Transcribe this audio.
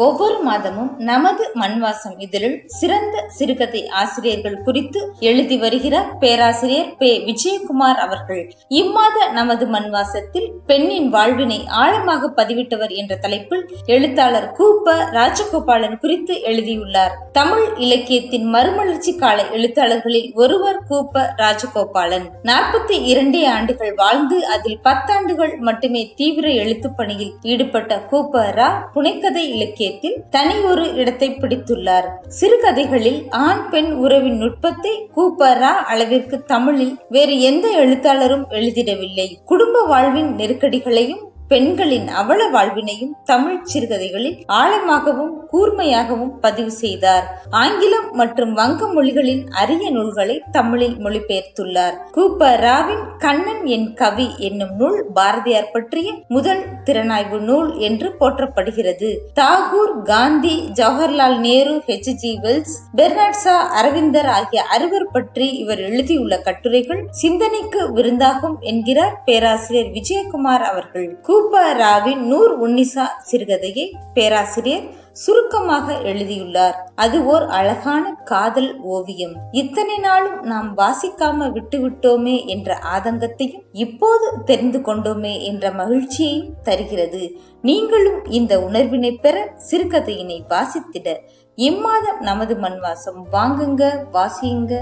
ஒவ்வொரு மாதமும் நமது மண்வாசம் இதழில் சிறந்த சிறுகதை ஆசிரியர்கள் குறித்து எழுதி வருகிறார் பேராசிரியர் பே விஜயகுமார் அவர்கள் இம்மாத நமது மண்வாசத்தில் பெண்ணின் வாழ்வினை ஆழமாக பதிவிட்டவர் என்ற தலைப்பில் எழுத்தாளர் கூப்ப ராஜகோபாலன் குறித்து எழுதியுள்ளார். தமிழ் இலக்கியத்தின் மறுமலர்ச்சி கால எழுத்தாளர்களில் ஒருவர் கூப்ப ராஜகோபாலன். நாற்பத்தி இரண்டே ஆண்டுகள் வாழ்ந்து அதில் பத்தாண்டுகள் மட்டுமே தீவிர எழுத்துப் பணியில் ஈடுபட்ட கூப்ப ரா புனைக்கதை இலக்கிய தனி ஒரு இடத்தை பிடித்துள்ளார். சிறுகதைகளில் ஆண் பெண் உறவின் நுட்பத்தை கூப்ப ரா அளவிற்கு தமிழில் வேறு எந்த எழுத்தாளரும் எழுதிடவில்லை. குடும்ப வாழ்வின் நெருக்கடிகளையும் பெண்களின் அவல வாழ்வினையும் தமிழ் சிறுகதைகளில் ஆழமாகவும் கூர்மையாகவும் பதிவு செய்தார். ஆங்கிலம் மற்றும் வங்க மொழிகளின் அரிய நூல்களை தமிழில் மொழிபெயர்த்துள்ளார். கூப்ப ராவின் கண்ணன் என் கவி என்னும் நூல் பாரதியார் பற்றிய முதல் திறனாய்வு நூல் என்று போற்றப்படுகிறது. Tagore Gandhi Jawaharlal Nehru H G Wells Bernard Shaw அரவிந்தர் ஆகிய அறுவர் பற்றி இவர் எழுதியுள்ள கட்டுரைகள் சிந்தனைக்கு விருந்தாகும் என்கிறார் பேராசிரியர் விஜயகுமார் அவர்கள். கூப்ப ராவின் நூர் உன்னிசா சிறுகதையை பேராசிரியர் சுருக்கமாக எழுதியுள்ளார். அது ஓர் அழகான காதல் ஓவியம். இத்தனை நாளும் நாம் வாசிக்காம விட்டுவிட்டோமே என்ற ஆதங்கத்தையும் இப்போது தெரிந்து கொண்டோமே என்ற மகிழ்ச்சியையும் தருகிறது. நீங்களும் இந்த உணர்வினை பெற சிறுகதையினை வாசித்திட இம்மாதம் நமது மண்வாசம் வாங்குங்க வாசியுங்க.